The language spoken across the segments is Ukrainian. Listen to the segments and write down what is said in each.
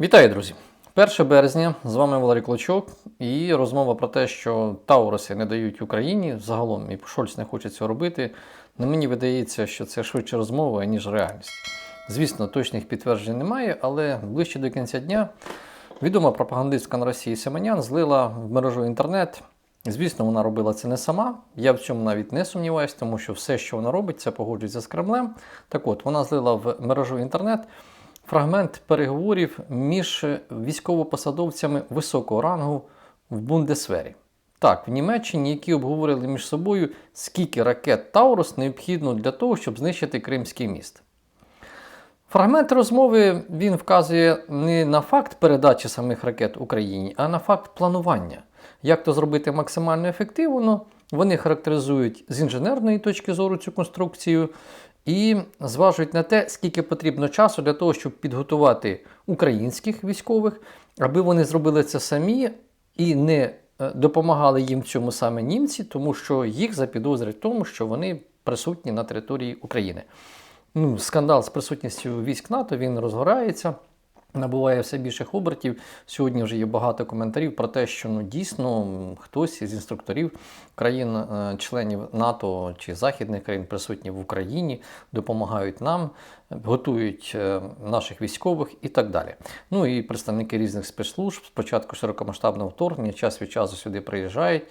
Вітаю, друзі! 1 березня з вами Валерій Клочок і розмова про те, що Тауруси не дають Україні загалом, і Шольц не хоче цього робити. На мені видається, що це швидше розмова, ніж реальність. Звісно, точних підтверджень немає, але ближче до кінця дня відома пропагандистка на Росії Семенян злила в мережу інтернет. Звісно, вона робила це не сама. Я в цьому навіть не сумніваюся, тому що все, що вона робить, це погоджується з Кремлем. Так от, вона злила в мережу інтернет фрагмент переговорів між військовопосадовцями високого рангу в Бундесвері. Так, в Німеччині, які обговорили між собою, скільки ракет Таурус необхідно для того, щоб знищити Кримський міст. Фрагмент розмови він вказує не на факт передачі самих ракет Україні, а на факт планування. Як то зробити максимально ефективно, вони характеризують з інженерної точки зору цю конструкцію і зважують на те, скільки потрібно часу для того, щоб підготувати українських військових, аби вони зробили це самі і не е, допомагали їм цьому саме німці, тому що їх запідозрять в тому, що вони присутні на території України. Ну, Скандал з присутністю військ НАТО він розгорається. Набуває все більших обертів. Сьогодні вже є багато коментарів про те, що ну дійсно хтось із інструкторів країн-членів НАТО чи західних країн присутні в Україні, допомагають нам, готують е, наших військових і так далі. Ну і представники різних спецслужб спочатку широкомасштабного вторгнення, час від часу сюди приїжджають.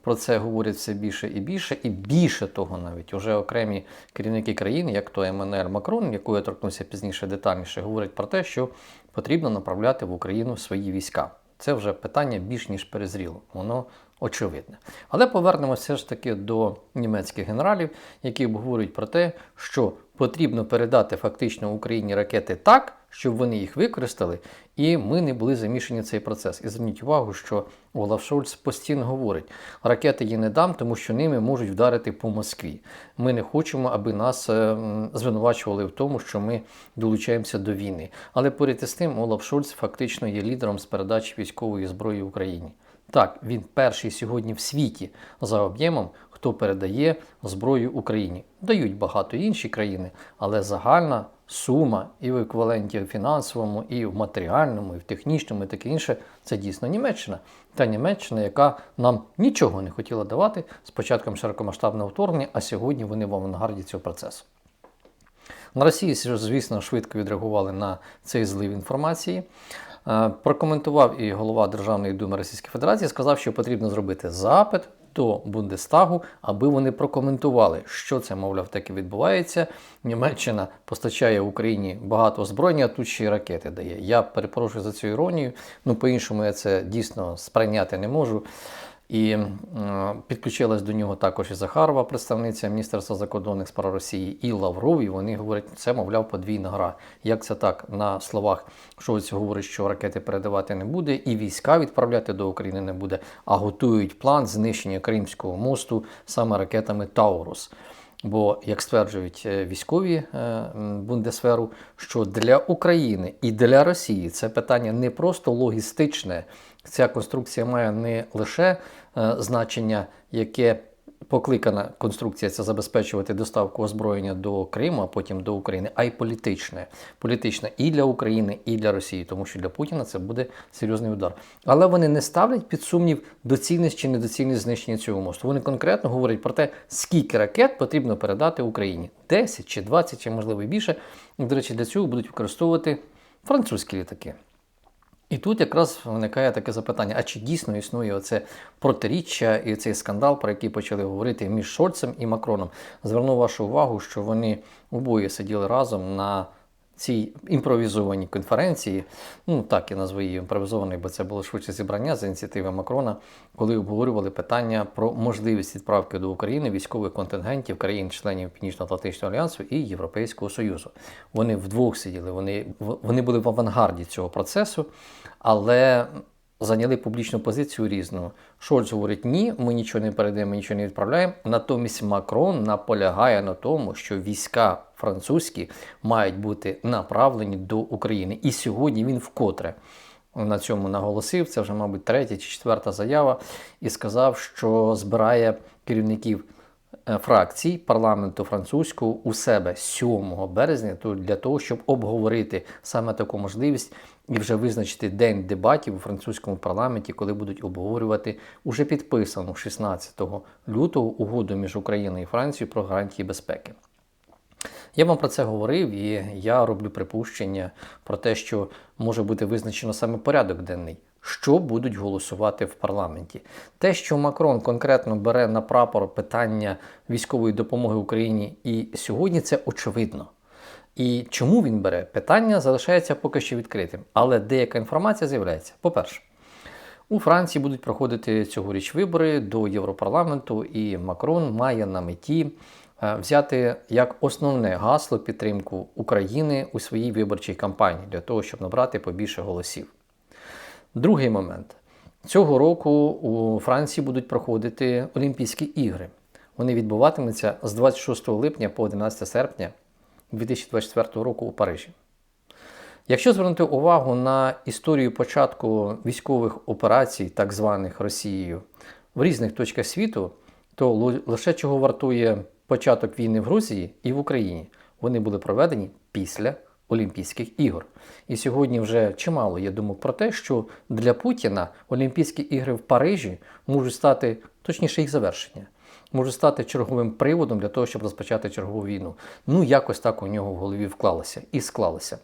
Про це говорять все більше і більше, і більше того, навіть уже окремі керівники країн, як то Еммануель Макрон, яку я торкнуся пізніше детальніше, говорять про те, що потрібно направляти в Україну свої війська. Це вже питання більш ніж перезріло, воно очевидне. Але повернемося ж таки до німецьких генералів, які обговорюють про те, що потрібно передати фактично Україні ракети так, щоб вони їх використали, і ми не були замішані в цей процес. І зверніть увагу, що Олаф Шольц постійно говорить: ракети я не дам, тому що ними можуть вдарити по Москві. Ми не хочемо, аби нас е, звинувачували в тому, що ми долучаємося до війни. Але поряд із тим, Олаф Шольц фактично є лідером з передачі військової зброї Україні. Так, він перший сьогодні в світі за об'ємом, хто передає зброю Україні. Дають багато інші країни, але загальна сума і в еквіваленті фінансовому, і в матеріальному, і в технічному, і таке інше це дійсно Німеччина. Та Німеччина, яка нам нічого не хотіла давати з початком широкомасштабного вторгнення, а сьогодні вони в авангарді цього процесу. На Росії, звісно, швидко відреагували на цей злив інформації. Е, прокоментував і голова Державної думи Російської Федерації, сказав, що потрібно зробити запит до Бундестагу, аби вони прокоментували, що це, мовляв, таке відбувається. Німеччина постачає Україні багато озброєння, а тут ще й ракети дає. Я перепрошую за цю іронію. Ну, по-іншому я це дійсно сприйняти не можу. І е, підключилась до нього також і Захарова, представниця Міністерства закордонних справ Росії, і Лавров. І вони говорять, це, мовляв, подвійна гра. Як це так? На словах Шольц говорить, що ракети передавати не буде, і війська відправляти до України не буде, а готують план знищення Кримського мосту саме ракетами Таурус. Бо, як стверджують е, військові Бундесверу, Бундесферу, що для України і для Росії це питання не просто логістичне. Ця конструкція має не лише е, значення, яке покликана конструкція це забезпечувати доставку озброєння до Криму, а потім до України, а й політичне. Політичне і для України, і для Росії, тому що для Путіна це буде серйозний удар. Але вони не ставлять під сумнів доцільність чи недоцільність знищення цього мосту. Вони конкретно говорять про те, скільки ракет потрібно передати Україні: 10 чи 20, чи можливо і більше. До речі, для цього будуть використовувати французькі літаки. І тут якраз виникає таке запитання: а чи дійсно існує оце протиріччя і цей скандал, про який почали говорити між Шольцем і Макроном? Зверну вашу увагу, що вони обоє сиділи разом на цій імпровізованій конференції, ну так я назву її імпровізованою, бо це було швидше зібрання з ініціативи Макрона, коли обговорювали питання про можливість відправки до України військових контингентів країн-членів Північно-Атлантичного альянсу і Європейського Союзу. Вони вдвох сиділи, вони, вони були в авангарді цього процесу, але зайняли публічну позицію різну. Шольц говорить, ні, ми нічого не передаємо, нічого не відправляємо. Натомість Макрон наполягає на тому, що війська французькі мають бути направлені до України. І сьогодні він вкотре. На цьому наголосив, це вже, мабуть, третя чи четверта заява, і сказав, що збирає керівників фракцій парламенту французького у себе 7 березня для того, щоб обговорити саме таку можливість і вже визначити день дебатів у французькому парламенті, коли будуть обговорювати уже підписану 16 лютого угоду між Україною і Францією про гарантії безпеки. Я вам про це говорив, і я роблю припущення про те, що може бути визначено саме порядок денний, що будуть голосувати в парламенті. Те, що Макрон конкретно бере на прапор питання військової допомоги Україні, і сьогодні це очевидно. І чому він бере? Питання залишається поки що відкритим, але деяка інформація з'являється. По-перше, у Франції будуть проходити цьогоріч вибори до Європарламенту, і Макрон має на меті е, взяти як основне гасло підтримку України у своїй виборчій кампанії для того, щоб набрати побільше голосів. Другий момент. Цього року у Франції будуть проходити Олімпійські ігри. Вони відбуватимуться з 26 липня по 11 серпня 2024 року у Парижі. Якщо звернути увагу на історію початку військових операцій, так званих Росією, в різних точках світу, то лише чого вартує початок війни в Грузії і в Україні, вони були проведені після Олімпійських ігор. І сьогодні вже чимало є думок про те, що для Путіна Олімпійські ігри в Парижі можуть стати, точніше їх завершення, може стати черговим приводом для того, щоб розпочати чергову війну. Ну, якось так у нього в голові вклалося і склалося.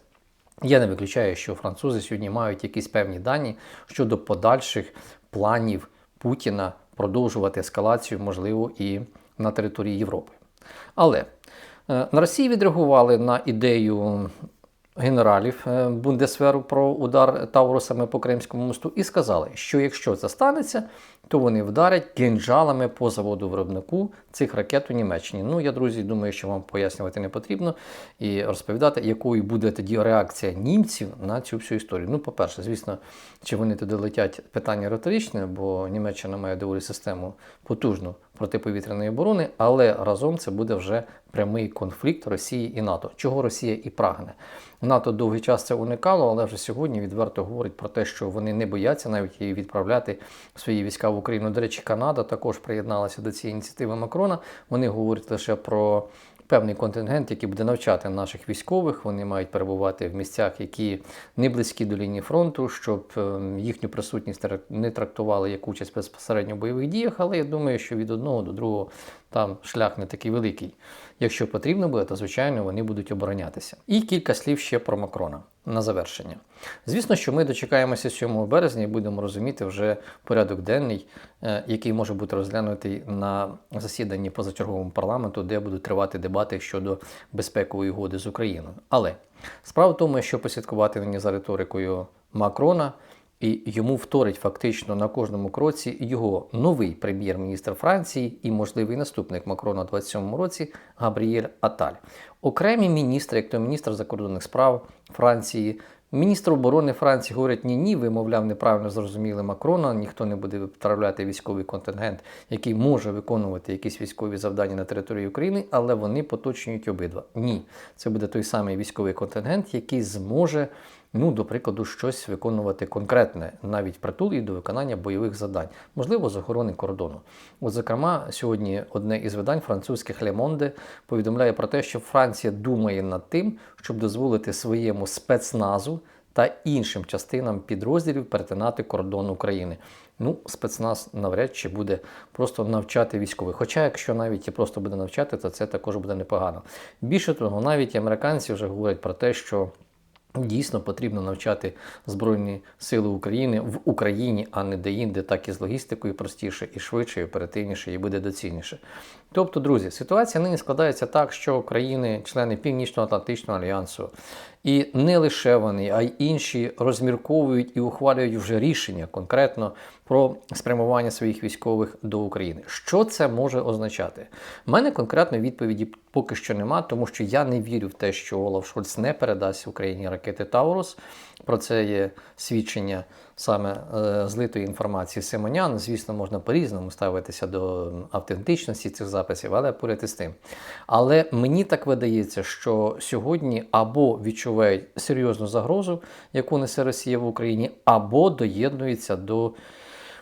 Я не виключаю, що французи сьогодні мають якісь певні дані щодо подальших планів Путіна продовжувати ескалацію, можливо, і на території Європи. Але е, на Росії відреагували на ідею генералів е, Бундесверу про удар Таурусами по Кримському мосту і сказали, що якщо це станеться, то вони вдарять кінжалами по заводу виробнику цих ракет у Німеччині. Ну, я, друзі, думаю, що вам пояснювати не потрібно і розповідати, якою буде тоді реакція німців на цю всю історію. Ну, по-перше, звісно, чи вони туди летять питання риторичне, бо Німеччина має доволі систему потужну протиповітряної оборони, але разом це буде вже прямий конфлікт Росії і НАТО, чого Росія і прагне. НАТО довгий час це уникало, але вже сьогодні відверто говорить про те, що вони не бояться навіть її відправляти свої війська в Україну. До речі, Канада також приєдналася до цієї ініціативи Макрона. Вони говорять лише про певний контингент, який буде навчати наших військових. Вони мають перебувати в місцях, які не близькі до лінії фронту, щоб ем, їхню присутність не трактували як участь безпосередньо в бойових діях. Але я думаю, що від одного до другого там шлях не такий великий. Якщо потрібно буде, то звичайно вони будуть оборонятися. І кілька слів ще про Макрона на завершення. Звісно, що ми дочекаємося 7 березня і будемо розуміти вже порядок денний, е, який може бути розглянутий на засіданні позачерговому парламенту, де будуть тривати дебати щодо безпекової угоди з Україною. Але справа в тому, що послідкувати мені за риторикою Макрона. І йому вторить фактично на кожному кроці його новий прем'єр-міністр Франції і можливий наступник Макрона у 27-му році Габріель Аталь. Окремі міністри, як то міністр закордонних справ Франції, міністр оборони Франції говорять, ні, ні, ви, мовляв, неправильно зрозуміли Макрона, ніхто не буде відправляти військовий контингент, який може виконувати якісь військові завдання на території України, але вони поточнюють обидва. Ні, це буде той самий військовий контингент, який зможе ну, до прикладу, щось виконувати конкретне, навіть притул і до виконання бойових завдань, можливо, з охорони кордону. От, зокрема, сьогодні одне із видань французьких Monde повідомляє про те, що Франція думає над тим, щоб дозволити своєму спецназу. Та іншим частинам підрозділів перетинати кордон України. Ну, спецназ навряд чи буде просто навчати військових. Хоча, якщо навіть і просто буде навчати, то це також буде непогано. Більше того, навіть американці вже говорять про те, що Дійсно потрібно навчати Збройні Сили України в Україні, а не де-інде, так і з логістикою простіше, і швидше, і оперативніше, і буде доцільніше. Тобто, друзі, ситуація нині складається так, що країни, члени Північно-Атлантичного альянсу, і не лише вони, а й інші розмірковують і ухвалюють вже рішення конкретно про спрямування своїх військових до України. Що це може означати? У мене конкретної відповіді поки що нема, тому що я не вірю в те, що Олаф Шольц не передасть Україні ракети Таурус. Про це є свідчення саме е, злитої інформації Симонян. Звісно, можна по-різному ставитися до автентичності цих записів, але поряд із тим. Але мені так видається, що сьогодні або відчувають серйозну загрозу, яку несе Росія в Україні, або доєднуються до.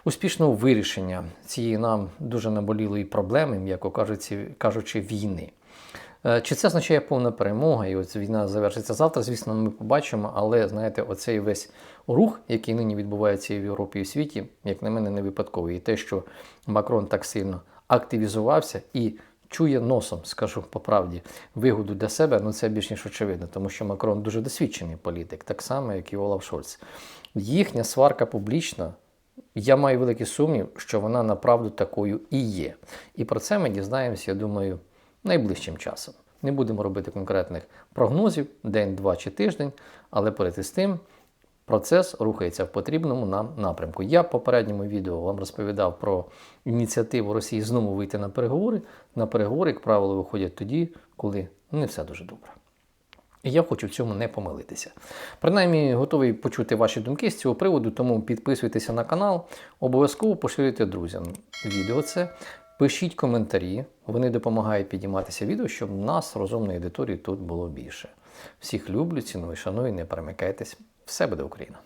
Успішного вирішення цієї нам дуже наболілої проблеми, м'яко кажучи, війни. Е, Чи це означає повна перемога? І ось війна завершиться завтра, звісно, ми побачимо. Але знаєте, оцей весь рух, який нині відбувається і в Європі і в світі, як на мене, не випадковий. І те, що Макрон так сильно активізувався і чує носом, скажу по правді, вигоду для себе, ну це більш ніж очевидно, тому що Макрон дуже досвідчений політик, так само, як і Олаф Шольц. Їхня сварка публічна. Я маю великий сумнів, що вона направду такою і є. І про це ми дізнаємося, я думаю, найближчим часом. Не будемо робити конкретних прогнозів, день, два чи тиждень, але перед із тим процес рухається в потрібному нам напрямку. Я в попередньому відео вам розповідав про ініціативу Росії знову вийти на переговори. На переговори, як правило, виходять тоді, коли не все дуже добре. І я хочу в цьому не помилитися. Принаймні, готовий почути ваші думки з цього приводу, тому підписуйтеся на канал, обов'язково поширюйте друзям відео це. Пишіть коментарі, вони допомагають підійматися відео, щоб нас, розумної аудиторії, тут було більше. Всіх люблю, ціную, шаную, не перемикайтесь. Все буде Україна!